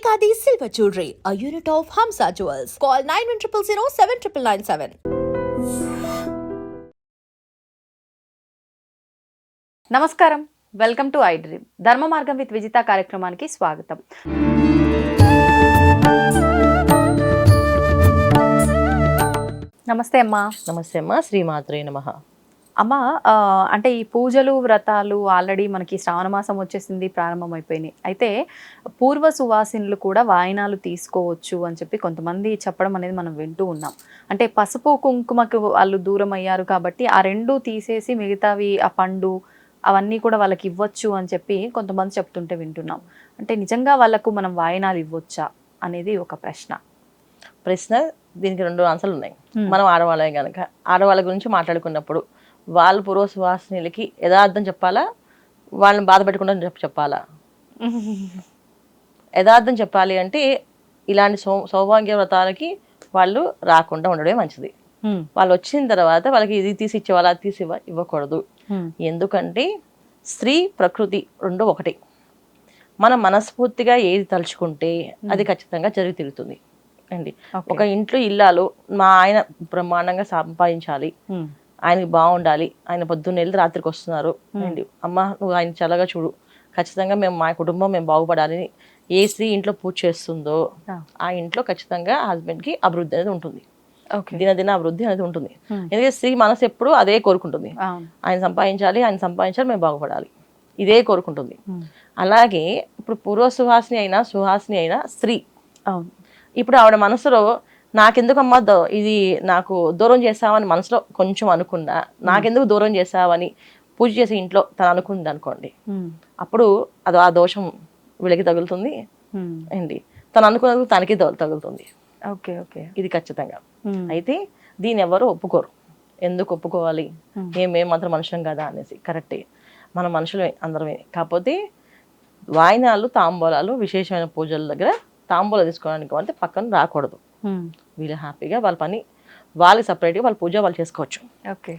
Kekadi Silver Jewelry, a unit of Hamza Jewels. Call 9100 7997. నమస్కారం. Welcome to iDream Dharma Margam with Vijitha కార్యక్రమానికి స్వాగతం. నమస్తే అమ్మా. నమస్తే అమ్మ. శ్రీమాత్రే నమ. అమ్మ అంటే ఈ పూజలు వ్రతాలు ఆల్రెడీ మనకి శ్రావణ మాసం వచ్చేసింది ప్రారంభమైపోయినాయి అయితే పూర్వ సువాసినులు కూడా వాయినాలు తీసుకోవచ్చు అని చెప్పి కొంతమంది చెప్పడం అనేది మనం వింటూ ఉన్నాం. అంటే పసుపు కుంకుమకు వాళ్ళు దూరం అయ్యారు కాబట్టి ఆ రెండు తీసేసి మిగతావి ఆ పండు అవన్నీ కూడా వాళ్ళకి ఇవ్వచ్చు అని చెప్పి కొంతమంది చెప్తుంటే వింటున్నాం. అంటే నిజంగా వాళ్ళకు మనం వాయినాలు ఇవ్వచ్చా అనేది ఒక ప్రశ్న. ప్రశ్న దీనికి రెండు ఆన్సర్లు ఉన్నాయి. మనం ఆడవాళ్ళే కనుక ఆడవాళ్ళ గురించి మాట్లాడుకున్నప్పుడు వాళ్ళు పూర్వ సువాసినులకి యథార్థం చెప్పాలా? వాళ్ళని బాధ పెట్టకుండా చెప్ప చెప్పాలా? యథార్థం చెప్పాలి అంటే ఇలాంటి సౌ సౌభాగ్య వ్రతాలకి వాళ్ళు రాకుండా ఉండడమే మంచిది. వాళ్ళు వచ్చిన తర్వాత వాళ్ళకి ఇది తీసి ఇచ్చేవాళ్ళు అది తీసి ఇవ్వ ఇవ్వకూడదు. ఎందుకంటే స్త్రీ ప్రకృతి రెండు ఒకటి. మనం మనస్ఫూర్తిగా ఏది తలుచుకుంటే అది ఖచ్చితంగా జరిగి తిరుగుతుంది అండి. ఒక ఇంట్లో ఇల్లాలు మా ఆయన బ్రహ్మాండంగా సంపాదించాలి. ఆయనకి బాగుండాలి. ఆయన పొద్దున్న వెళ్ళి రాత్రికి వస్తున్నారు. అండి అమ్మ నువ్వు ఆయన చల్లగా చూడు. ఖచ్చితంగా మేము మా కుటుంబం మేము బాగుపడాలని ఏ స్త్రీ ఇంట్లో పూజ చేస్తుందో ఆ. ఇంట్లో ఖచ్చితంగా హస్బెండ్కి అభివృద్ధి అనేది ఉంటుంది. దినదిన అభివృద్ధి అనేది ఉంటుంది. ఎందుకంటే స్త్రీ మనసు ఎప్పుడూ అదే కోరుకుంటుంది. ఆయన సంపాదించాలి ఆయన సంపాదించాలి మేము బాగుపడాలి. ఇదే కోరుకుంటుంది. అలాగే ఇప్పుడు పూర్వ సుహాసిని అయినా సుహాసిని అయినా స్త్రీ. ఇప్పుడు ఆవిడ మనసులో నాకెందుకమ్మా ఇది నాకు దూరం చేసావని మనసులో కొంచెం అనుకున్నా. నాకెందుకు దూరం చేసావని పూజ చేసే ఇంట్లో తను అనుకుంది అనుకోండి. అప్పుడు అది ఆ దోషం వీళ్ళకి తగులుతుంది. ఏంటి తను అనుకున్నది తనకి తగు- తగులుతుంది. Okay okay. ఇది ఖచ్చితంగా. అయితే దీన్ని ఎవరు ఒప్పుకోరు. ఎందుకు ఒప్పుకోవాలి. ఏం మేము మాత్రం మనుషులం కదా అనేసి. కరెక్టే. మన మనుషులమే అందరమే. కాకపోతే వాయినాలు తాంబూలాలు విశేషమైన పూజల దగ్గర తాంబూలం తీసుకోవడానికి అంటే పక్కన రాకూడదు. వీళ్ళు హ్యాపీగా వాళ్ళ పని వాళ్ళకి సపరేట్గా వాళ్ళ పూజ వాళ్ళు చేసుకోవచ్చు. ఓకే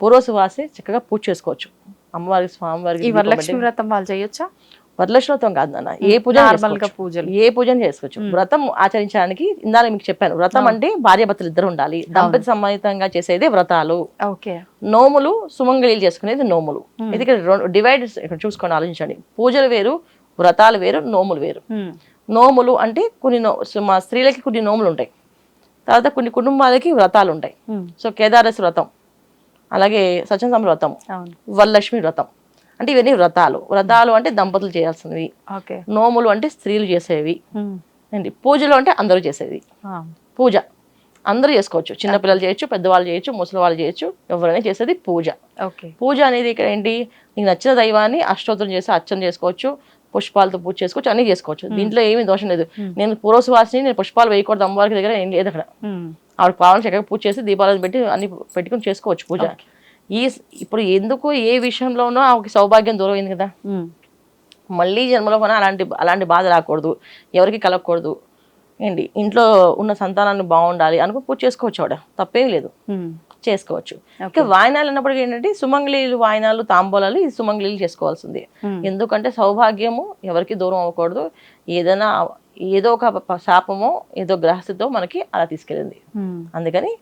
పూర్వసువాసి చక్కగా పూజ చేసుకోవచ్చు. అమ్మవారికి స్వామివారికి ఈ వరలక్ష్మి వ్రతం వాళ్ళు చేయొచ్చా? వరలక్ష్మి వ్రతం కాదు నాన్న ఏ పూజ నార్మల్గా పూజలు. ఏ పూజను చేసుకోవచ్చు. వ్రతం ఆచరించడానికి ఇందాక మీకు చెప్పాను వ్రతం అంటే భార్యాభర్తలు ఇద్దరు ఉండాలి. దంపతి సమేతంగా చేసేది వ్రతాలు. ఓకే నోములు సుమంగళీలు చేసుకునేది నోములు. ఇది ఇక్కడ డివైడ్ ఇక్కడ చూసుకొని ఆలోచించండి. పూజలు వేరు వ్రతాలు వేరు నోములు వేరు. నోములు అంటే కొన్ని నో మా స్త్రీలకి కొన్ని నోములు ఉంటాయి. తర్వాత కొన్ని కుటుంబాలకి వ్రతాలు ఉంటాయి. సో కేదారస్ వ్రతం అలాగే సత్యసం వ్రతం వరలక్ష్మి వ్రతం. అంటే ఇవన్నీ వ్రతాలు. వ్రతాలు అంటే దంపతులు చేయాల్సినవి. నోములు అంటే స్త్రీలు చేసేవి. ఏంటి? పూజలు అంటే అందరూ చేసేది. పూజ. అందరూ చేసుకోవచ్చు. చిన్నపిల్లలు చేయొచ్చు పెద్దవాళ్ళు చేయొచ్చు ముసలి వాళ్ళు చేయొచ్చు ఎవరైనా చేసేది పూజ. ఓకే. పూజ అనేది ఇక్కడ ఏంటి? నీకు నచ్చిన దైవాన్ని అష్టోత్తరం చేసి అర్చన చేసుకోవచ్చు. పుష్పాలతో పూజ చేసుకోవచ్చు అన్ని చేసుకోవచ్చు. దీంట్లో ఏమీ దోషం లేదు. నేను పూర్వసువాసిని నేను పుష్పాలు వేయకూడదు అమ్మవారికి దగ్గర ఏం లేదు అక్కడ. ఆవిడ కావాలని చక్కగా పూజ చేసి దీపాలను పెట్టి అన్ని పెట్టుకుని చేసుకోవచ్చు పూజ. ఈ ఇప్పుడు ఎందుకు ఏ విషయంలోనో ఆమెకి సౌభాగ్యం దూరం అయింది కదా. మళ్ళీ జన్మలో కూడా అలాంటి అలాంటి బాధ రాకూడదు. ఎవరికి కలగకూడదు. ఏంటి? ఇంట్లో ఉన్న సంతానాన్ని బాగుండాలి అనుకో పూజ చేసుకోవచ్చు ఆవిడ. తప్పేం లేదు. చేసుకోవచ్చు. ఇంకా వాయినాలు అన్నప్పటికీ ఏంటంటే సుమంగళీలు వాయినాలు తాంబూలాలు ఈ సుమంగళీలు చేసుకోవాల్సింది. ఎందుకంటే సౌభాగ్యము ఎవరికి దూరం అవ్వకూడదు. ఏదైనా ఏదో ఒక శాపమో ఏదో గ్రహస్థితో మనకి అలా తీసుకెళ్ళింది. అందుకని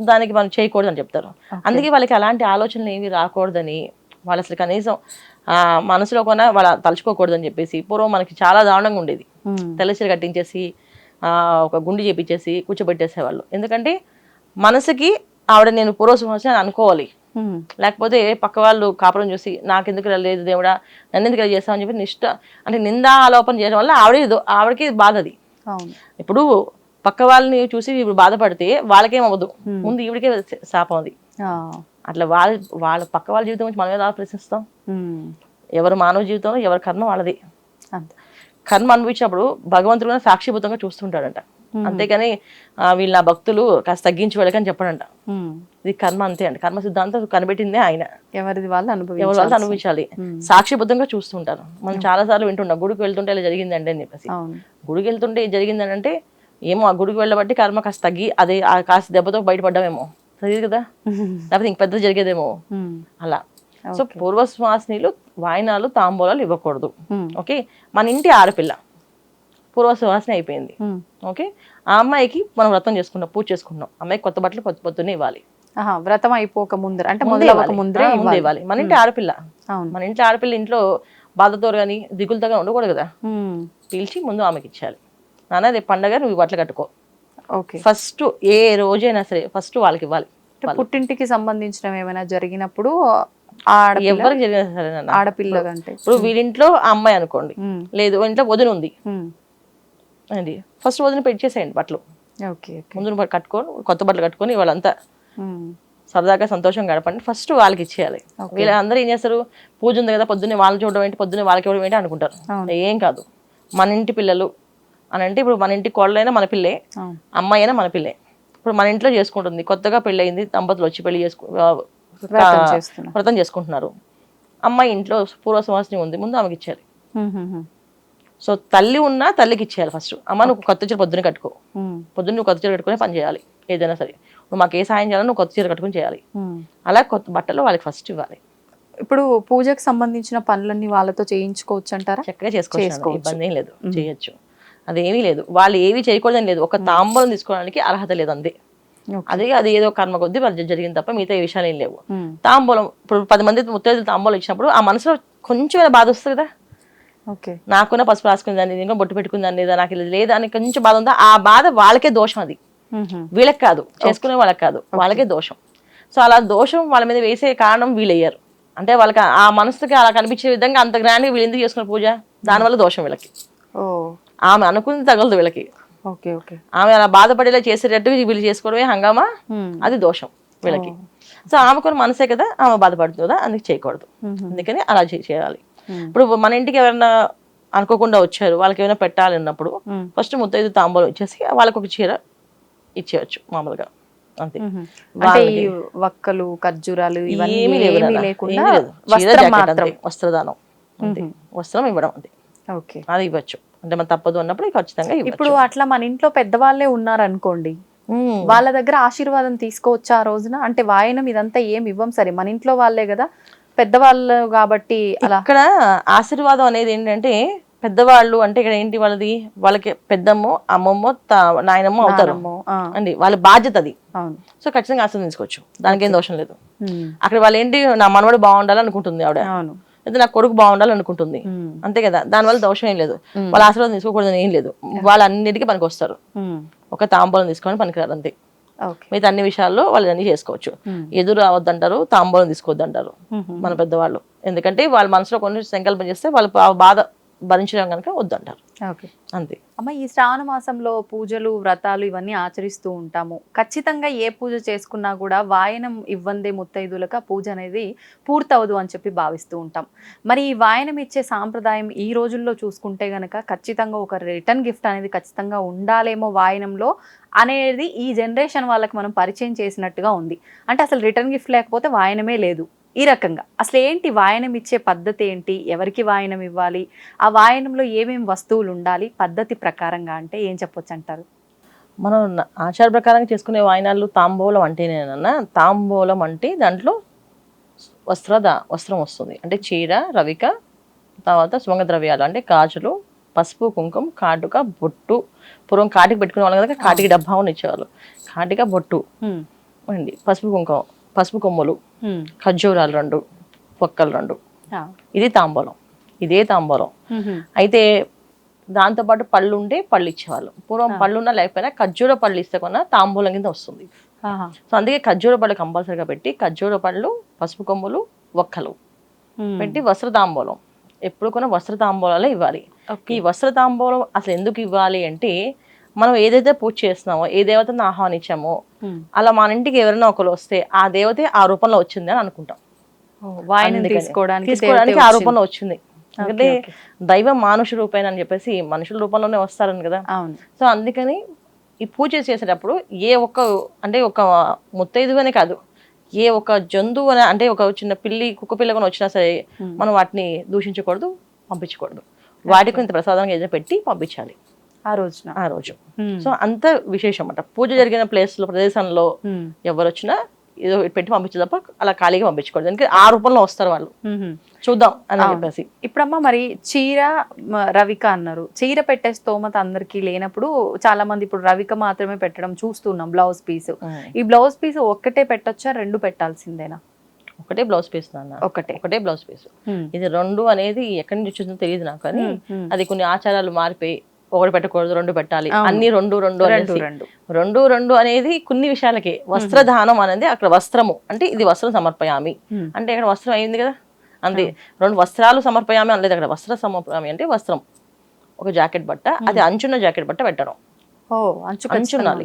దానికి మనం చేయకూడదు అని చెప్తారు. అందుకే వాళ్ళకి అలాంటి ఆలోచనలు ఏమి రాకూడదని వాళ్ళు అసలు కనీసం ఆ మనసులో కొన వాళ్ళ తలుచుకోకూడదని చెప్పేసి పూర్వం మనకి చాలా దారుణంగా ఉండేది. తెల్లచీర కట్టించేసి ఆ, ఒక గుండు చేపించేసి కూర్చోబెట్టేసేవాళ్ళు. ఎందుకంటే మనసుకి ఆవిడ నేను పూర్వసింహాసం అని అనుకోవాలి. లేకపోతే పక్క వాళ్ళు కాపురం చూసి నాకెందుకు లేదు దేవుడా నన్ను ఎందుకు ఇలా చేస్తామని చెప్పి నిష్ట అంటే నిందా ఆలోపన చేయడం వల్ల ఆవిడ ఆవిడకి బాధ అది. ఇప్పుడు పక్క వాళ్ళని చూసి ఇప్పుడు బాధపడితే వాళ్ళకేం అవ్వదు ముందు ఈవిడికే శాపం అది. అట్లా వాళ్ళ వాళ్ళ పక్క వాళ్ళ జీవితం గురించి మనం ఎలా ప్రశ్నిస్తాం. ఎవరి మానవ జీవితం ఎవరి కర్మ వాళ్ళది. కర్మ అనుభవించినప్పుడు భగవంతుడు సాక్షిభూతంగా చూస్తుంటాడంట. అంతేగాని ఆ, వీళ్ళ నా భక్తులు కాస్త తగ్గించి వెళ్ళకని చెప్పడంట. ఇది కర్మ అంతే అండి కర్మ సిద్ధాంతం కనిపెట్టిందే ఆయన. ఎవరిది వాళ్ళు ఎవరి అనుభవించాలి. వాళ్ళు అనుభవించాలి సాక్షిబద్ధంగా చూస్తుంటారు. మనం చాలా సార్లు వింటున్నాం గుడికి వెళ్తుంటే ఇలా జరిగిందండి అని చెప్పేసి. గుడికి వెళ్తుంటే ఇది జరిగిందని అంటే ఏమో ఆ గుడికి వెళ్ళబట్టి కర్మ కాస్త తగ్గి అదే ఆ కాస్త దెబ్బతో బయటపడ్డామేమో. తెలియదు కదా? లేకపోతే ఇంక పెద్ద జరిగేదేమో. అలా. సో పూర్వశ్వాసనీలు వాయినాలు తాంబూలాలు ఇవ్వకూడదు. ఓకే? మన ఇంటి ఆడపిల్ల. పూర్వ సువాసన అయిపోయింది. ఓకే? ఆ అమ్మాయికి మనం వ్రతం చేసుకున్నాం పూజ చేసుకున్నాం. అమ్మాయికి కొత్త బట్టలు పొద్దు పొద్దున్నే ఇవ్వాలి. వ్రతం అయిపోక ముందర. అంటే. ముందరే ఇవ్వాలి. మన ఇంటి ఆడపిల్ల. మన ఇంట్లో ఆడపిల్ల ఇంట్లో బాధతో కానీ దిగులతో కానీ ఉండకూడదు కదా. పిలిచి ముందు ఆమెకి ఇచ్చాలి. నాన్న రేపు పండగ నువ్వు బట్టలు కట్టుకో. ఓకే. ఫస్ట్ ఏ రోజైనా సరే ఫస్ట్ వాళ్ళకి ఇవ్వాలి. అంటే పుట్టింటికి సంబంధించిన ఏమైనా జరిగినప్పుడు ఎవరికి జరిగినా సరే ఆడపిల్ల కంటే. ఇప్పుడు వీడింట్లో ఆ అమ్మాయి అనుకోండి. లేదు ఇంట్లో వదిన ఉంది. అండి ఫస్ట్ వదిన పెట్టేసేయండి బట్టలు. ఓకే ముందు కట్టుకొని కొత్త బట్టలు కట్టుకొని వాళ్ళంతా. సరదాగా సంతోషం గడపండి. ఫస్ట్ వాళ్ళకి ఇచ్చేయాలి. వీళ్ళందరూ ఏం చేస్తారు? పూజ ఉంది కదా పొద్దున్నే వాళ్ళు చూడడం ఏంటి పొద్దున్నే వాళ్ళకి ఇవ్వడం ఏంటి అనుకుంటారు. ఏం కాదు. మన ఇంటి పిల్లలు అని అంటే ఇప్పుడు మన ఇంటి కోళ్ళైనా మన పిల్లే అమ్మాయి అయినా మన పిల్లే. ఇప్పుడు మన ఇంట్లో చేసుకుంటుంది. కొత్తగా పెళ్ళయింది దంపతులు వచ్చి పెళ్ళి చేసుకు వ్రతం చేసుకుంటున్నారు. అమ్మాయి ఇంట్లో పూర్వ సంవత్సరం ఉంది ముందు ఆమెకి ఇచ్చేయాలి. ఉమ్. సో తల్లి ఉన్నా తల్లికి ఇచ్చేయాలి ఫస్ట్ అమ్మ నువ్వు కొత్త చీర పొద్దున కట్టుకో. ఉమ్. పొద్దున్న నువ్వు కొత్త చీర కట్టుకుని పని చేయాలి ఏదైనా సరే. నువ్వు మాకు ఏ సాయం చేయాలో నువ్వు కొత్త చీర కట్టుకుని చేయాలి. ఉమ్. అలా కొత్త బట్టలు వాళ్ళకి ఫస్ట్ ఇవ్వాలి. ఇప్పుడు పూజకు సంబంధించిన పనులన్నీ వాళ్ళతో చేయించుకోవచ్చు అంటారా? చక్కగా చేసుకోవచ్చు ఇబ్బంది ఏం లేదు. చేయొచ్చు. అదేమీ లేదు. వాళ్ళు ఏవి చేయకూడదని లేదు. ఒక తాంబూలం తీసుకోవడానికి అర్హత లేదు ఓకే. అదే అది ఏదో కర్మ కొద్దీ వాళ్ళు జరిగింది తప్ప మిగతా విషయాలు ఏం లేవు. తాంబూలం ఇప్పుడు పది మంది ముత్తైదులు తాంబూలం ఇచ్చినప్పుడు ఆ మనసులో కొంచెం బాధ వస్తుంది కదా? నాకున్న పసుపు రాసుకుని దాన్ని ఇంకా బొట్టు పెట్టుకుని దాన్ని లేదా నాకు ఇది లేదా అని కొంచెం బాధ ఉందా? ఆ బాధ వాళ్ళకే దోషం అది. వీళ్ళకి కాదు. చేసుకునే వాళ్ళకి కాదు. వాళ్ళకే దోషం. సో అలా దోషం వాళ్ళ మీద వేసే కారణం వీళ్ళయ్యారు. అంటే వాళ్ళకి ఆ మనసుకి అలా కనిపించే విధంగా అంత గ్రాండ్గా వీళ్ళు ఎందుకు చేసుకున్న పూజ? దానివల్ల దోషం వీళ్ళకి. ఆమె అనుకుంది తగలదు వీళ్ళకి. Okay okay. ఆమె అలా బాధపడేలా చేసేటట్టు వీళ్ళు చేసుకోవడమే హంగామా. అది దోషం వీళ్ళకి. సో ఆమె కొన్ని మనసే కదా ఆమె బాధపడుతుంది? కదా అందుకు చేయకూడదు. అందుకని అలా చేయాలి. ఇప్పుడు మన ఇంటికి ఎవరైనా అనుకోకుండా వచ్చారు వాళ్ళకి ఏమైనా పెట్టాలి అన్నప్పుడు. ఫస్ట్ ముత్తైదు తాంబూలం ఇచ్చేసి వాళ్ళకి ఒక చీర ఇచ్చేయచ్చు మామూలుగా. అంతే. ఈ వక్కలు ఖర్జూరాలు ఏమీ ఏమీ. లేకుండా ఏమీ. వస్త్రదానం. అంతే. వస్త్రం ఇవ్వడం అంతే. ఓకే. అది ఇవ్వచ్చు. అంటే మన తప్పదు అన్నప్పుడు ఖచ్చితంగా ఇప్పుడు అట్లా మన ఇంట్లో పెద్దవాళ్ళే ఉన్నారనుకోండి. వాళ్ళ దగ్గర ఆశీర్వాదం తీసుకోవచ్చా ఆ రోజున? అంటే వాయనం ఇదంతా ఏం ఇవ్వం సరే. మన ఇంట్లో వాళ్ళే కదా. పెద్దవాళ్ళు కాబట్టి అలా. ఇక్కడ ఆశీర్వాదం అనేది ఏంటంటే పెద్దవాళ్ళు అంటే ఇక్కడ ఏంటి వాళ్ళది? వాళ్ళకి పెద్దమ్మో అమ్మమ్మో నాయనమ్మో అవుతారు. అండి వాళ్ళ బాధ్యత అది. సో ఖచ్చితంగా ఆశీర్వదించుకోవచ్చు దానికి ఏం దోషం లేదు. అక్కడ వాళ్ళు ఏంటి నా మనవడు బాగుండాలి అనుకుంటుంది ఆవిడ. లేదా నా కొడుకు బాగుండాలి అనుకుంటుంది. అంతే కదా? దానివల్ల దోషం ఏం లేదు. వాళ్ళ ఆశీర్వాదం తీసుకోకూడదని ఏం లేదు. వాళ్ళు అన్నిటికీ పనికి వస్తారు ఉమ్, ఒక తాంబూలం తీసుకొని పనికిరారు అంతే. మిగతా అన్ని విషయాల్లో వాళ్ళు అన్ని చేసుకోవచ్చు. ఉమ్, ఎదురు రావద్దంటారు తాంబూలం తీసుకోవద్దంటారు ఉమ్, మన పెద్దవాళ్ళు. ఎందుకంటే వాళ్ళ మనసులో కొన్ని సంకల్పం చేస్తే వాళ్ళు బాధ భరించడం కనుక వద్దంటారు. ఓకే అంతే. అమ్మ ఈ శ్రావణ మాసంలో పూజలు వ్రతాలు ఇవన్నీ ఆచరిస్తూ ఉంటాము. ఖచ్చితంగా ఏ పూజ చేసుకున్నా కూడా వాయనం ఇవ్వందే ముత్తైదులకు పూజ అనేది పూర్తవదు అని చెప్పి భావిస్తూ ఉంటాం. మరి ఈ వాయనం ఇచ్చే సాంప్రదాయం ఈ రోజుల్లో చూసుకుంటే గనక ఖచ్చితంగా ఒక రిటర్న్ గిఫ్ట్ అనేది ఖచ్చితంగా ఉండాలేమో వాయనంలో. అనేది ఈ జనరేషన్ వాళ్ళకి మనం పరిచయం చేసినట్టుగా ఉంది. అంటే అసలు రిటర్న్ గిఫ్ట్ లేకపోతే వాయనమే లేదు. ఈ రకంగా. అసలు ఏంటి వాయనం ఇచ్చే పద్ధతి ఏంటి? ఎవరికి వాయనం ఇవ్వాలి? ఆ వాయనంలో ఏమేమి వస్తువులు ఉండాలి? పద్ధతి ప్రకారంగా అంటే ఏం చెప్పొచ్చు అంటారు? మనం ఆచార ప్రకారంగా చేసుకునే వాయినాలు తాంబూలం అంటేనేనన్నా తాంబూలం అంటే దాంట్లో వస్త్రద వస్త్రం వస్తుంది. అంటే చీర రవిక తర్వాత సుమంగ ద్రవ్యాలు అంటే గాజులు పసుపు కుంకుమ కాటుక బొట్టు పూర్వం కాటికి పెట్టుకునే వాళ్ళు కదా కాటికి డబ్బా అని ఇచ్చేవాళ్ళు కాటిక బొట్టు. అండి పసుపు కుంకుమ పసుపు కొమ్ములు. ఖర్జూరాలు రెండు పొక్కలు రెండు. ఇది తాంబూలం ఇదే తాంబూలం. అయితే దాంతోపాటు పళ్ళు ఉంటే పళ్ళు ఇచ్చేవాళ్ళు పూర్వం పళ్ళు ఉన్నా లేకపోయినా ఖర్జూర పళ్ళు ఇస్తే కొన్న తాంబూలం కింద వస్తుంది. సో అందుకే ఖర్జూర పళ్ళు కంపల్సరీగా పెట్టి ఖర్జూర పళ్ళు పసుపు కొమ్ములు ఒక్కలు. పెట్టి వస్త్ర తాంబూలం ఎప్పుడు కూడా వస్త్ర తాంబూలాలే ఇవ్వాలి. ఈ వస్త్ర తాంబూలం అసలు ఎందుకు ఇవ్వాలి అంటే మనం ఏదైతే పూజ చేస్తున్నామో ఏ దేవతను ఆహ్వానించామో. అలా మన ఇంటికి ఎవరైనా ఒకరు వస్తే ఆ దేవతే ఆ రూపంలో వచ్చింది అని అనుకుంటాం. తీసుకోవడానికి ఆ. రూపంలో వచ్చింది ఎందుకంటే దైవం మానుష రూపేణ అని చెప్పేసి మనుషుల రూపంలోనే వస్తారని కదా సో అందుకని ఈ పూజ చేసేటప్పుడు ఏ ఒక్క అంటే ఒక ముత్తైదువనే కాదు ఏ ఒక జంతువు అంటే ఒక చిన్న పిల్లి కుక్క పిల్ల కూడా వచ్చినా సరే మనం వాటిని దూషించకూడదు పంపించకూడదు. వాటికి ఇంత ప్రసాదంగా ఏదో పెట్టి పంపించాలి. ఆ రోజున. ఆ రోజు. హ్మ్. సో అంత విశేషం అన్నమాట. పూజ జరిగిన ప్లేస్లో ప్రదేశంలో హ్మ్. ఎవరు వచ్చినా ఏదో పెట్టి పంపించే తప్ప అలా ఖాళీగా పంపించకూడదు. ఎందుకంటే ఆ రూపంలో వస్తారు వాళ్ళు. చూద్దాం అని. చెప్పేసి. ఇప్పుడమ్మా మరి చీర రవిక అన్నారు. చీర పెట్టే స్తోమత అందరికి లేనప్పుడు చాలా మంది ఇప్పుడు రవిక మాత్రమే పెట్టడం చూస్తున్నాం బ్లౌజ్ పీస్. ఈ బ్లౌజ్ పీస్ ఒక్కటే పెట్టొచ్చా రెండు పెట్టాల్సిందేనా? ఒకటే బ్లౌజ్ పీస్ నాన్న. ఒకటే. ఒకటే బ్లౌజ్ పీస్. ఇది రెండు అనేది ఎక్కడి నుంచి వచ్చిందో తెలియదు నాకు కానీ. అది కొన్ని ఆచారాలు మారిపోయి ఒకటి పెట్టకూడదు రెండు పెట్టాలి. అన్ని రెండు రెండు రెండు. రెండు. రెండు అనేది కొన్ని విషయాలకి. వస్త్రదానం అనేది అక్కడ వస్త్రము. అంటే ఇది వస్త్రం సమర్పయామి. అంటే ఇక్కడ వస్త్రం అయింది కదా? అంతే. రెండు వస్త్రాలు సమర్పయామి అనలేదు అక్కడ. వస్త్ర సమర్పయామి అంటే వస్త్రం. ఒక జాకెట్ బట్ట. అది అంచున్న జాకెట్ బట్ట పెట్టడం. అంచు అంచు ఉండాలి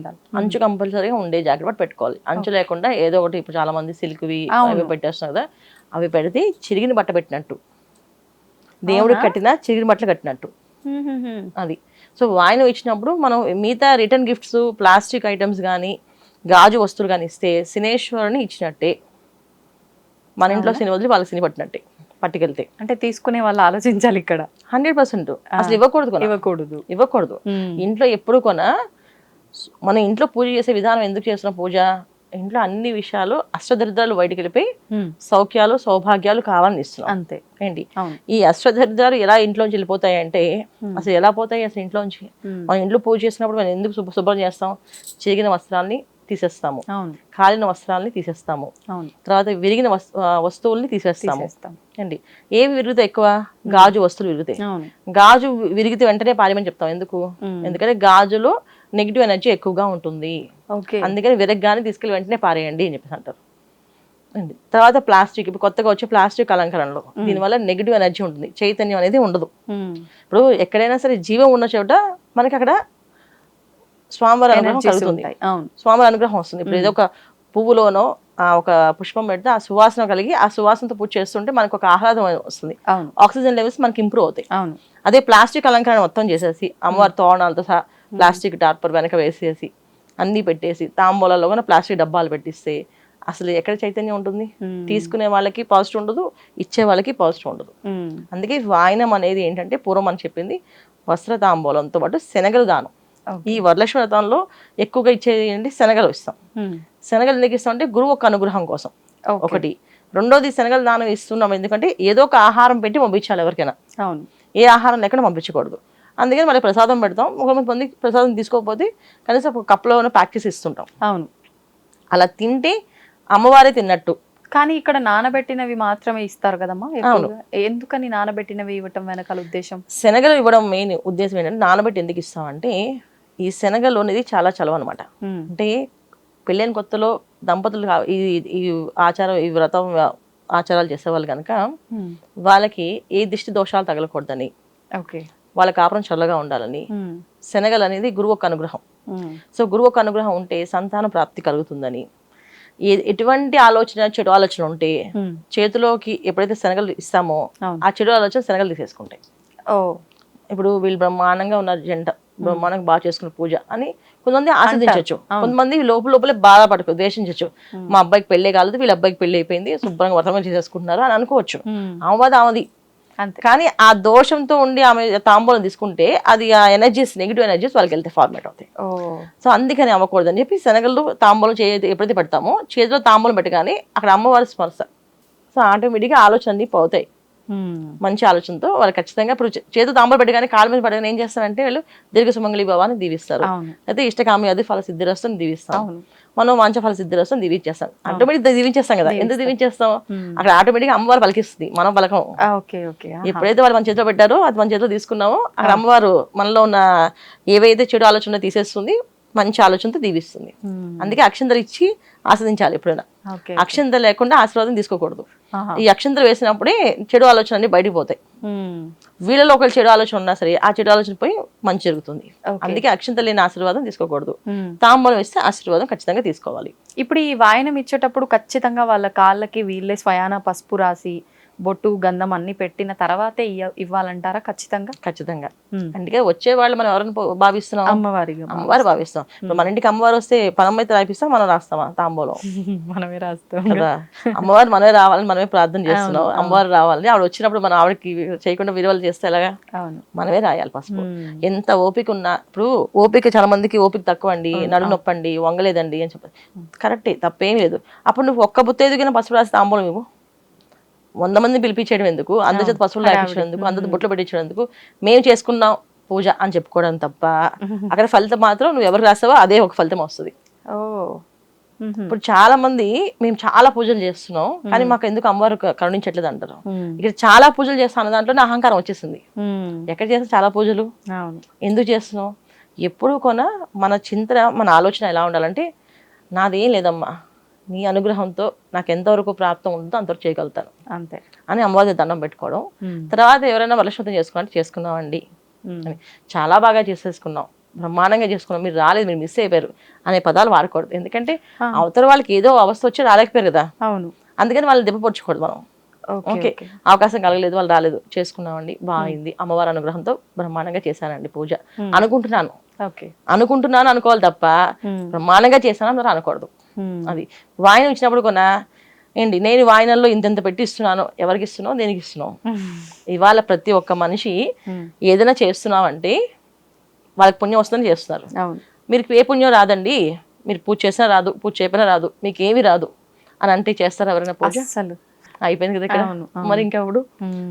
కంపల్సరీగా ఉండే జాకెట్ బట్ట పెట్టుకోవాలి. అంచు లేకుండా ఏదో ఒకటి ఇప్పుడు చాలా మంది సిల్క్వి. అవి పెట్టేస్తున్నారు కదా? అవి పెడితే చిరిగిన బట్ట పెట్టినట్టు. దేవుడికి కట్టిన చిరిగిన బట్టలు కట్టినట్టు. అది. సో వాయినం ఇచ్చినప్పుడు మనం మిగతా రిటర్న్ గిఫ్ట్స్ ప్లాస్టిక్ ఐటమ్స్ కానీ గాజు వస్తువులు కానీ ఇస్తే సినేశ్వరుని ఇచ్చినట్టే. మన ఇంట్లో సిని వదిలి వాళ్ళకి సిని పట్టినట్టే పట్టుకెళ్తే. అంటే తీసుకునే వాళ్ళు ఆలోచించాలి ఇక్కడ. Hundred percent. అసలు ఇవ్వకూడదు ఇవ్వకూడదు. ఇవ్వకూడదు. ఇంట్లో ఎప్పుడు కొన? మనం ఇంట్లో పూజ చేసే విధానం ఎందుకు చేస్తున్నాం పూజ? ఇంట్లో అన్ని విషయాలు అష్టదరిద్రాలు బయటికి వెళ్ళిపోయి. సౌఖ్యాలు సౌభాగ్యాలు కావాలని ఇస్తున్నాం. అంతే. ఏంటి? ఈ అష్టదరిద్రాలు ఎలా ఇంట్లోంచి వెళ్ళిపోతాయి అంటే అసలు ఎలా పోతాయి అసలు ఇంట్లోంచి. మనం ఇంట్లో పూజ చేసినప్పుడు మనం ఎందుకు శుభ్ర శుభ్రం చేస్తాం? చిరిగిన వస్త్రాల్ని తీసేస్తాము. కాలిన వస్త్రాల్ని తీసేస్తాము. తర్వాత విరిగిన వస్తువుల్ని తీసేస్తాము. అండి ఏవి విరుగుతాయి ఎక్కువ? గాజు వస్తువులు విరుగుతాయి. అవును. గాజు విరిగితే వెంటనే పారేయమని చెప్తాం. ఎందుకు. ఎందుకంటే గాజులో నెగిటివ్ ఎనర్జీ ఎక్కువగా ఉంటుంది. ఓకే. అందుకని విరగ్గానే తీసుకెళ్ళి వెంటనే పారేయండి అని చెప్పేసి అంటారు. తర్వాత ప్లాస్టిక్ ఇప్పుడు కొత్తగా వచ్చే ప్లాస్టిక్ అలంకరణలో. దీనివల్ల నెగిటివ్ ఎనర్జీ ఉంటుంది. చైతన్యం అనేది ఉండదు. ఇప్పుడు ఎక్కడైనా సరే జీవం ఉన్న చోట మనకి అక్కడ స్వామివారి అనుగ్రహం కలుగుతుంది. స్వామివారి అనుగ్రహం వస్తుంది. ఇప్పుడు ఏదో ఒక పువ్వులోనో ఆ ఒక పుష్పం పెడితే ఆ సువాసన కలిగి ఆ సువాసనతో పూజ చేస్తుంటే మనకు ఒక ఆహ్లాదం వస్తుంది. ఆక్సిజన్ లెవెల్స్ మనకి ఇంప్రూవ్ అవుతాయి. అదే ప్లాస్టిక్ అలంకరణ మొత్తం చేసేసి అమ్మవారి తోరణాలతో సహా ప్లాస్టిక్ టార్పర్ వెనక వేసేసి అన్నీ పెట్టేసి తాంబూలాల్లో కూడా ప్లాస్టిక్ డబ్బాలు పెట్టిస్తే అసలు ఎక్కడ చైతన్యం ఉంటుంది? మ్మ్. తీసుకునే వాళ్ళకి పాజిటివ్ ఉండదు ఇచ్చే వాళ్ళకి పాజిటివ్ ఉండదు. మ్మ్. అందుకే వాయనం అనేది ఏంటంటే పూర్వం అని చెప్పింది వస్త్ర తాంబూలంతో పాటు శనగలు దానం. ఈ వరలక్ష్మి వ్రతంలో ఎక్కువగా ఇచ్చేది ఏంటి? శనగలు ఇస్తాం. శనగలు ఎందుకు ఇస్తాం అంటే గురువు ఒక అనుగ్రహం కోసం. ఒకటి. రెండోది శనగలు దానం ఇస్తున్నాం. ఎందుకంటే ఏదో ఒక ఆహారం పెట్టి పంపించాలి ఎవరికైనా. అవును. ఏ ఆహారం లేకుండా పంపించకూడదు. అందుకని మళ్ళీ ప్రసాదం పెడతాం. ఒక మంది ప్రసాదం తీసుకోకపోతే కనీసం ఒక కప్లో ప్యాక్ చేసి ఇస్తుంటాం. అవును. అలా తింటే అమ్మవారే తిన్నట్టు. కానీ ఇక్కడ నానబెట్టినవి మాత్రమే ఇస్తారు కదమ్మా. ఎందుకని నానబెట్టినవి ఇవ్వటం వెనకాల ఉద్దేశం? శనగలు ఇవ్వడం మెయిన్ ఉద్దేశం ఏంటంటే నానబెట్టి ఎందుకు ఇస్తామంటే ఈ శనగలు అనేది చాలా చలవ అనమాట. అంటే పెళ్ళైన కొత్తలో దంపతులు ఈ ఈ ఆచారం ఈ వ్రతం ఆచారాలు చేసేవాళ్ళు కనుక. వాళ్ళకి ఏ దిష్టి దోషాలు తగలకూడదని. ఓకే. వాళ్ళ కాపురం చల్లగా ఉండాలని. శనగలు అనేది గురువు ఒక అనుగ్రహం. సో గురువు ఒక అనుగ్రహం ఉంటే సంతాన ప్రాప్తి కలుగుతుందని. ఎటువంటి ఆలోచన చెడు ఆలోచన ఉంటే. చేతిలోకి ఎప్పుడైతే శనగలు ఇస్తామో. ఆ చెడు ఆలోచన శనగలు తీసేసుకుంటాయి. ఓ. ఇప్పుడు వీళ్ళు బ్రహ్మాండంగా ఉన్నారు జంట బ్రహ్మాండంగా బాగా చేసుకున్న పూజ అని కొంతమంది ఆస్వాదించవచ్చు కొంతమంది లోపల లోపలే బాధపడకు ద్వేషించవచ్చు మా అబ్బాయికి పెళ్ళే కాలేదు వీళ్ళ అబ్బాయికి పెళ్ళి అయిపోయింది శుభ్రంగా వ్రతం చేసేసుకుంటున్నారు అని అనుకోవచ్చు. మ్మ్. ఆమెది ఆమెది. కానీ ఆ దోషంతో ఉండి ఆమె తాంబూలం తీసుకుంటే అది ఆ ఎనర్జీస్ నెగిటివ్ ఎనర్జీస్ వాళ్ళకి వెళ్తే ఫార్మేట్ అవుతాయి. సో అందుకని అవ్వకూడదని చెప్పి శనగలు తాంబూలం చే ఎప్పుడైతే పెడతామో చేతిలో తాంబూలం పెట్టగానే అక్కడ అమ్మవారి స్పర్శ సో ఆటోమేటిక్గా ఆలోచన అన్ని పోతాయి. మంచి ఆలోచనతో వాళ్ళు ఖచ్చితంగా ఇప్పుడు చే- చేతిలో తాంబూలం పెట్టగానే కాళ్ళ మీద పడగానే ఏం చేస్తారంటే వీళ్ళు దీర్ఘ సుమంగళి భవాన్ని దీవిస్తారు అయితే ఇష్టకామి అది ఫల సిద్ధిరస్తుంది దీవిస్తాం మనం మంచ ఫల సిద్ధిరస్తుంది దీవించేస్తాం. ఆటోమేటిక్ దీవించేస్తాం కదా. ఎందుకు దీవించేస్తాం. అక్కడ ఆటోమేటిక్ అమ్మవారు పలికిస్తుంది. మనం పలకం. ఎప్పుడైతే వాళ్ళు మన చేతిలో పెట్టారో అది మన చేతిలో తీసుకున్నామో అక్కడ అమ్మవారు మనలో ఉన్న ఏవైతే చెడు ఆలోచన తీసేస్తుంది మంచి ఆలోచనతో దీవిస్తుంది. అందుకే అక్షంతలు ఇచ్చి ఆస్వాదించాలి ఎప్పుడైనా. అక్షంత లేకుండా ఆశీర్వాదం తీసుకోకూడదు. ఈ అక్షంతలు వేసినప్పుడే చెడు ఆలోచన అన్ని బయటికి పోతాయి. వీళ్ళలో ఒకళ్ళు చెడు ఆలోచన ఉన్నా సరే ఆ చెడు ఆలోచన పోయి మంచి జరుగుతుంది. అందుకే అక్షంతలు లేని ఆశీర్వాదం తీసుకోకూడదు మ్మ్. తాంబూలం ఇస్తే ఆశీర్వాదం ఖచ్చితంగా తీసుకోవాలి ఇప్పుడు ఈ వాయనం ఇచ్చేటప్పుడు ఖచ్చితంగా వాళ్ళ కాళ్ళకి వీళ్ళే స్వయాన పసుపు రాసి బొట్టు గంధం అన్ని పెట్టిన తర్వాతే ఇవ్వాలంటారా ఖచ్చితంగా? ఖచ్చితంగా. అందుకే వచ్చే వాళ్ళు మనం ఎవరిని భావిస్తున్నాం? అమ్మవారిగా అమ్మవారు భావిస్తాం ఇప్పుడు మన ఇంటికి అమ్మవారు వస్తే పనం అయితే రాయిస్తాం మనం రాస్తామా? తాంబూలం. మనమే రాస్తాం. కదా? అమ్మవారు మనమే రావాలని మనమే ప్రార్థన చేస్తున్నాం. అమ్మవారు రావాలని. ఆవిడ వచ్చినప్పుడు మనం ఆవిడకి చేయకుండా విలువలు చేస్తే ఎలాగా? మనమే రాయాలి పసుపు. ఎంత ఓపిక ఉన్నా ఇప్పుడు ఓపిక చాలా మందికి ఓపిక తక్కువ అండి నడు నొప్పి అండి వంగలేదండి అని చెప్పి కరెక్టే తప్పేం లేదు. అప్పుడు నువ్వు ఒక్క బుత్త ఎదిగిన పసుపు రాసి తాంబూలం ఇవ్వు. వంద మంది పిలిపించేయడం ఎందుకు? అందరి చేత పసుపులు రాయించడం ఎందుకు? అందరి బుట్లు పెట్టించడం ఎందుకు? మేము చేసుకున్నాం పూజ అని చెప్పుకోవడం తప్ప అక్కడ ఫలితం మాత్రం నువ్వు ఎవరు రాసావో అదే ఒక ఫలితం వస్తుంది. ఇప్పుడు చాలా మంది మేము చాలా పూజలు చేస్తున్నాం కానీ మాకు ఎందుకు అమ్మవారు కరుణించట్లేదు అంటారు. ఇక్కడ చాలా పూజలు చేస్తాను దాంట్లో అహంకారం వచ్చేసింది. ఎక్కడ చేస్తే? చాలా పూజలు. ఎందుకు చేస్తున్నాం? ఎప్పుడు కొన మన చింతన మన ఆలోచన ఎలా ఉండాలంటే నాదేం లేదమ్మా. నీ అనుగ్రహంతో నాకు ఎంతవరకు ప్రాప్తం ఉందో అంతవరకు చేయగలుగుతాను. అంతే. అని అమ్మవారి దండం పెట్టుకోవడం. తర్వాత ఎవరైనా వరలక్ష్మతం చేసుకున్నట్టు చేసుకున్నామండి. అని చాలా బాగా చేసేసుకున్నాం. బ్రహ్మాండంగా చేసుకున్నాం. మీరు రాలేదు మీరు మిస్ అయిపోయారు అనే పదాలు వాడకూడదు. ఎందుకంటే అవతల వాళ్ళకి ఏదో అవస్థ వచ్చి రాలేకపోయారు కదా. అవును. అందుకని వాళ్ళని దెబ్బపరచకూడదు మనం. ఓకే. అవకాశం కలగలేదు వాళ్ళు రాలేదు. చేసుకున్నామండి. బాగుంది. అమ్మవారి అనుగ్రహంతో బ్రహ్మాండంగా చేశానండి పూజ. అనుకుంటున్నాను. అనుకుంటున్నాను అనుకోవాలి తప్ప. బ్రహ్మాండంగా చేశాను అందరూ అనకూడదు. అది. వాయిన ఇచ్చినప్పుడు కొన ఏంటి నేను వాయినల్లో ఇంతెంత పెట్టి ఇస్తున్నాను ఎవరికి ఇస్తున్నావు దేనికి ఇస్తున్నావు. ఇవాళ ప్రతి ఒక్క మనిషి. ఏదైనా చేస్తున్నామంటే వాళ్ళకి పుణ్యం వస్తుందని చేస్తున్నారు. మీరు ఏ పుణ్యం రాదండి మీరు పూజ చేసినా రాదు పూజ చేయకపోయినా రాదు మీకు ఏమి రాదు అని అంటే చేస్తారా ఎవరైనా పూజ? అయిపోయింది కదా ఇక్కడ. మరి ఇంకెప్పుడు.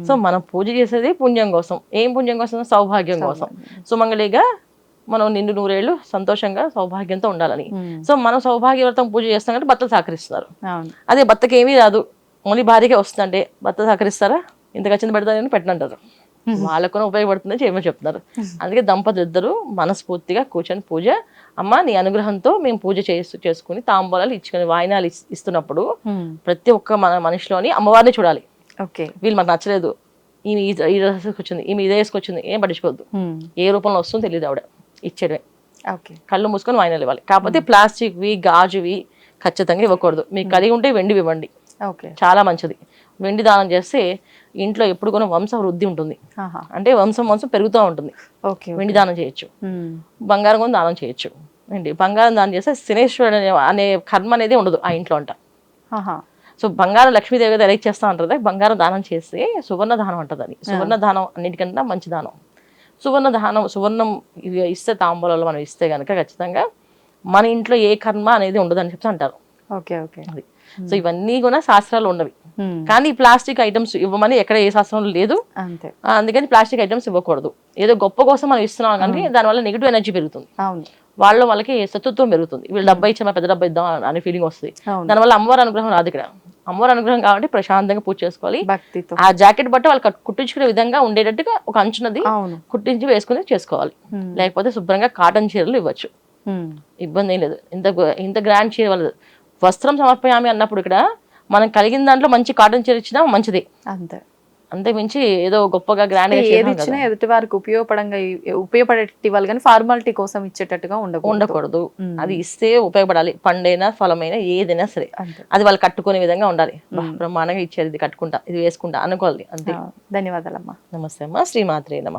సో మనం పూజ చేసేది పుణ్యం కోసం. ఏం పుణ్యం కోసం? సౌభాగ్యం కోసం. సుమంగళిగా మనం నిండు నూరేళ్ళు సంతోషంగా సౌభాగ్యంతో ఉండాలని. ఉమ్. సో మనం సౌభాగ్యవ్రతం పూజ చేస్తాం కాబట్టి భర్తలు సహకరిస్తున్నారు అదే భర్తకి ఏమీ రాదు. ఓన్లీ భార్యకే వస్తుందంటే భర్త సహకరిస్తారా? ఇంత ఖచ్చితంగా పెడతారని పెట్టనంటారు. వాళ్ళకు కూడా ఉపయోగపడుతుందని చేయమని చెప్తున్నారు. అందుకే దంపతులు ఇద్దరు మనస్ఫూర్తిగా కూర్చొని పూజ. అమ్మ నీ అనుగ్రహంతో మేము పూజ చేస్తూ చేసుకుని తాంబూలాలు ఇచ్చుకొని వాయినాలు ఇస్- ఇస్తున్నప్పుడు. ప్రతి ఒక్క మన మనిషిలోని అమ్మవారిని చూడాలి. ఓకే. వీళ్ళు మాకు నచ్చలేదు. ఈమె ఈ డ్రెస్ వేసుకొచ్చింది ఈమె ఇదే వేసుకొచ్చింది ఏం పట్టించుకోవద్దు. ఏ రూపంలో వస్తుందో తెలియదు ఆవిడ. ఓకే. కళ్ళు మూసుకొని వాయినాలు ఇవ్వాలి కాకపోతే ప్లాస్టిక్వి గాజువి ఖచ్చితంగా ఇవ్వకూడదు. మీకు కలిగి ఉంటే వెండి ఇవ్వండి. ఓకే. చాలా మంచిది. వెండి దానం చేస్తే ఇంట్లో ఎప్పుడు కూడా వంశ వృద్ధి ఉంటుంది. అంటే వంశం వంశం పెరుగుతూ ఉంటుంది. ఓకే వెండి దానం చేయొచ్చు. బంగారం కూడా దానం చేయొచ్చు. ఏంటి బంగారం దానం చేస్తే శనేశ్వరుడు అనే కర్మ అనేది ఉండదు ఆ ఇంట్లో అంట. సో బంగారం లక్ష్మీదేవి గారు ఎలా చేస్తా అంటారు? బంగారం దానం చేస్తే సువర్ణ దానం అంటది అది సువర్ణ దానం అన్నిటికన్నా మంచి దానం. సువర్ణ దానం సువర్ణం ఇస్తే తాంబూలాలు మనం ఇస్తే కనుక ఖచ్చితంగా మన ఇంట్లో ఏ కర్మ అనేది ఉండదు అని చెప్పి అంటారు. Okay okay. అది. సో ఇవన్నీ కూడా శాస్త్రాలు ఉండవి. కానీ ఈ ప్లాస్టిక్ ఐటమ్స్ ఇవ్వమని ఎక్కడ ఏ శాస్త్రంలో లేదు. అందుకని ప్లాస్టిక్ ఐటమ్స్ ఇవ్వకూడదు. ఏదో గొప్ప కోసం మనం ఇస్తున్నాం కానీ దానివల్ల నెగిటివ్ ఎనర్జీ పెరుగుతుంది. వాళ్ళ వాళ్ళకి శత్రుత్వం పెరుగుతుంది. వీళ్ళు డబ్బా ఇచ్చామా పెద్ద డబ్బా ఇద్దాం అనే ఫీలింగ్ వస్తుంది. దానివల్ల అమ్మవారి అనుగ్రహం రాదు ఇక్కడ. అమ్మవారి అనుగ్రహం కాబట్టి ప్రశాంతంగా పూజ చేసుకోవాలి. ఆ జాకెట్ బట్ట వాళ్ళు కట్- కుట్టించుకునే విధంగా ఉండేటట్టుగా ఒక అంచునది అవును. కుట్టించి వేసుకుని చేసుకోవాలి. లేకపోతే శుభ్రంగా కాటన్ చీరలు ఇవ్వచ్చు. ఇబ్బంది ఏం లేదు. ఇంత ఇంత గ్రాండ్ చీర వాళ్ళు వస్త్రం సమర్పయామి అన్నప్పుడు ఇక్కడ మనం కలిగిన దాంట్లో మంచి కాటన్ చీర ఇచ్చినా మంచిది. అంతే. అంతే మించి ఏదో గొప్పగా గ్రాండ్ ఏది ఇచ్చినా. ఎదుటి వారికి ఉపయోగపడంగా ఉపయోగపడేటి ఇవ్వాలి కానీ ఫార్మాలిటీ కోసం ఇచ్చేటట్టుగా ఉండకూడదు. ఉండకూడదు. అది ఇస్తే ఉపయోగపడాలి. పండైనా ఫలమైనా ఏదైనా సరే. అంతే. అది వాళ్ళు కట్టుకునే విధంగా ఉండాలి. బ్రహ్మాండంగా ఇచ్చారు ఇది కట్టుకుంటా ఇది వేసుకుంటా అనుకోవాలి. అంతే. ధన్యవాదాలమ్మా. నమస్తే అమ్మా. శ్రీమాత్రే నమ.